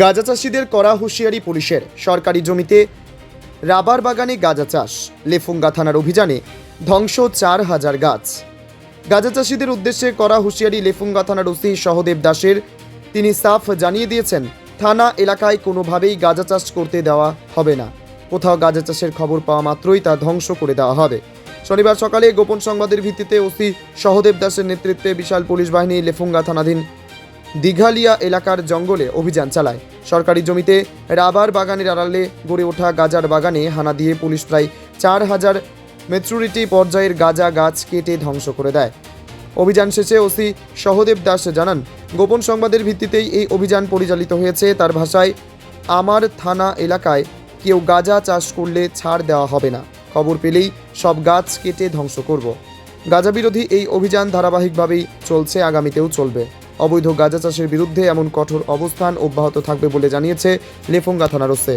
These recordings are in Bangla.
গাঁজা চাষিদের করা হুঁশিয়ারি পুলিশের। সরকারি জমিতে রাবার বাগানে গাঁজা চাষ। লেফুঙ্গা থানার অভিযানে ধ্বংস চার হাজার গাছ। গাঁজা চাষিদের উদ্দেশ্যে করা হুঁশিয়ারি লেফুঙ্গা থানার ওসি সহদেব দাসের। তিনি সাফ জানিয়ে দিয়েছেন, থানা এলাকায় কোনোভাবেই গাঁজা চাষ করতে দেওয়া হবে না। কোথাও গাঁজা চাষের খবর পাওয়া মাত্রই তা ধ্বংস করে দেওয়া হবে। শনিবার সকালে গোপন সংবাদের ভিত্তিতে ওসি সহদেব দাসের নেতৃত্বে বিশাল পুলিশ বাহিনী লেফুঙ্গা থানাধীন দিঘালিয়া এলাকার জঙ্গলে অভিযান চালায়। সরকারি জমিতে রাবার বাগানের আড়ালে গড়ে ওঠা গাজার বাগানে হানা দিয়ে পুলিশ প্রায় চার হাজার মেচুরিটি পর্যায়ের গাজা গাছ কেটে ধ্বংস করে দেয়। অভিযান শেষে ওসি সহদেব দাস জানান, গোপন সংবাদের ভিত্তিতেই এই অভিযান পরিচালিত হয়েছে। তার ভাষায়, আমার থানা এলাকায় কেউ গাজা চাষ করলে ছাড় দেওয়া হবে না। খবর পেলেই সব গাছ কেটে ধ্বংস করব। গাজা বিরোধী এই অভিযান ধারাবাহিকভাবেই চলছে, আগামীতেও চলবে। অবৈধ গাঁজা চাষের বিরুদ্ধে এমন কঠোর অবস্থান অব্যাহত থাকবে বলে জানিয়েছে লেফুঙ্গা থানার ওসে।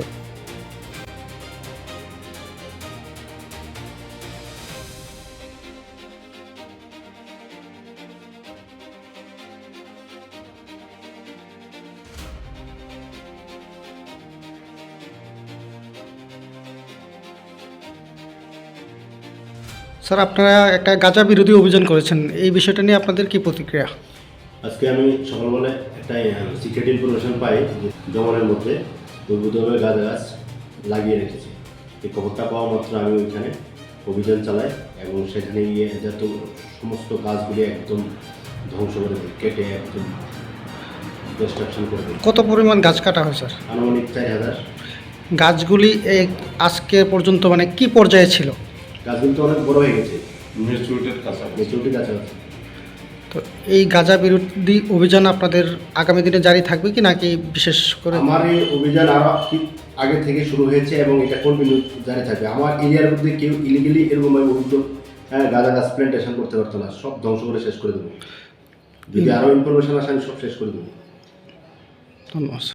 স্যার, আপনারা একটা গাঁজা বিরোধী অভিযান করেছেন। এই বিষয়টা নিয়ে আপনাদের কি প্রতিক্রিয়া? আজকে আমি সকালবেলা একটা সিক্রেট ইনফরমেশন পাই যে জঙ্গলের মধ্যে দুর্বৃত্তভাবে গাছ গাছ লাগিয়ে রেখেছে। এই খবরটা পাওয়া মাত্র আমি ওইখানে অভিযান চালাই এবং সেখানে গিয়ে যত সমস্ত গাছগুলি একদম ধ্বংস করে দিই কেটে একদম ডিস্ট্রাকশন করে দিই কত পরিমাণ গাছ কাটা হয় স্যার? আনুমানিক চার হাজার। গাছগুলি এই আজকে পর্যন্ত মানে কি পর্যায়ে ছিল? গাছগুলি তো অনেক বড় হয়ে গেছে। মেচুরিটির কাছাকাছি। মেচুরিটি গাছ আছে তো এই গাজা বিরোধী অভিযান আপনাদের আগামী দিনে জারি থাকবে কি নাকি বিশেষ করে? আমার এই অভিযান আরও আগে থেকে শুরু হয়েছে এবং এটা কন্টিনিউ জারি থাকবে? আমার এরিয়ার মধ্যে কেউ ইলিগেলি এরকম আমি অভিযোগ হ্যাঁ গাঁদা গাছ প্ল্যান্টেশন করতে পারতো না। সব ধ্বংস করে শেষ করে দেবো। যদি আরও ইনফরমেশন আসে আমি সব শেষ করে দেবো। ধন্যবাদ।